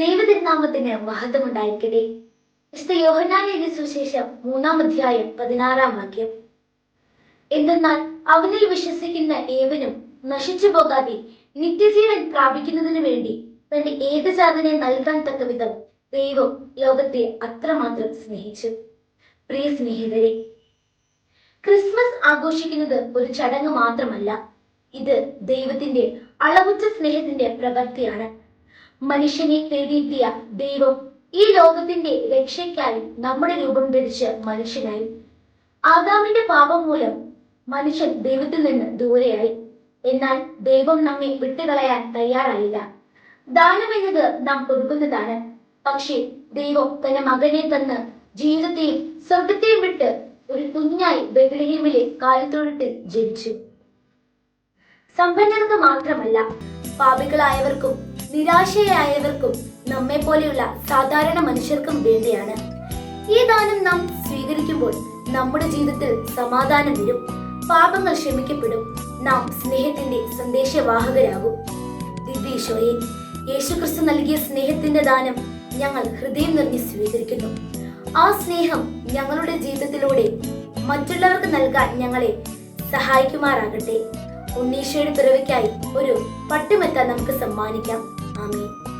ദൈവതിരുനാമത്തിന് മഹത്വം ഉണ്ടായിരിക്കട്ടെ വിശുദ്ധ എഴുതിയ സുവിശേഷം മൂന്നാം അധ്യായം പതിനാറാം വാക്യം. എന്തെന്നാൽ അവനിൽ വിശ്വസിക്കുന്ന ഏവനും നശിച്ചു പോകാതെ നിത്യജീവൻ പ്രാപിക്കുന്നതിന് വേണ്ടി തന്റെ ഏകജാതനെ നൽകാൻ തക്ക വിധം ദൈവം ലോകത്തെ അത്രമാത്രം സ്നേഹിച്ചു. പ്രിയ സ്നേഹിതരെ ക്രിസ്മസ് ആഘോഷിക്കുന്നത് ഒരു ചടങ്ങ് മാത്രമല്ല ഇത് ദൈവത്തിന്റെ അളവുറ്റ സ്നേഹത്തിന്റെ പ്രവൃത്തിയാണ്. മനുഷ്യനെ തേടിയെത്തിയ ദൈവം ഈ ലോകത്തിന്റെ രക്ഷയ്ക്കായി നമ്മുടെ രൂപം ധരിച്ച് മനുഷ്യനായി. ആദാമിന്റെ പാപം മൂലം മനുഷ്യൻ ദൈവത്തിൽ നിന്ന് ദൂരെയായി. എന്നാൽ ദൈവം നമ്മെ വിട്ടുകളയാൻ തയ്യാറായില്ല. ദാനം എന്നത് നാം കൊടുക്കുന്നതാണ് പക്ഷേ ദൈവം തന്റെ മകനെ തന്ന് ജീവിതത്തെയും സ്വർഗത്തെയും വിട്ട് ഒരു കുഞ്ഞായി ബഹ്ലഹീമിലെ കാലത്തോഴത്തിൽ ജനിച്ചു. സമ്പന്നർക്ക് മാത്രമല്ല പാപികളായവർക്കും നിരാശയായവർക്കും നമ്മെ പോലെയുള്ള സാധാരണ മനുഷ്യർക്കും വേണ്ടിയാണ്. ഈ ദാനം നാം സ്വീകരിക്കുമ്പോൾ നമ്മുടെ ജീവിതത്തിൽ സമാധാനം വരും. പാപങ്ങൾ ക്ഷമിക്കപ്പെടും. നാം സ്നേഹത്തിന്റെ സന്ദേശവാഹകരാകും. ദിവ്യേശ്വരയെ യേശുക്രിസ്തു നൽകിയ സ്നേഹത്തിന്റെ ദാനം ഞങ്ങൾ ഹൃദയം നിറഞ്ഞ് സ്വീകരിക്കുന്നു. ആ സ്നേഹം ഞങ്ങളുടെ ജീവിതത്തിലൂടെ മറ്റുള്ളവർക്ക് നൽകാൻ ഞങ്ങളെ സഹായിക്കുമാറാകട്ടെ. ഉണ്ണീശോയുടെ പിറവിക്കായി ഒരു പട്ടുമെത്താൻ നമുക്ക് സമ്മാനിക്കാം. ആമേൻ.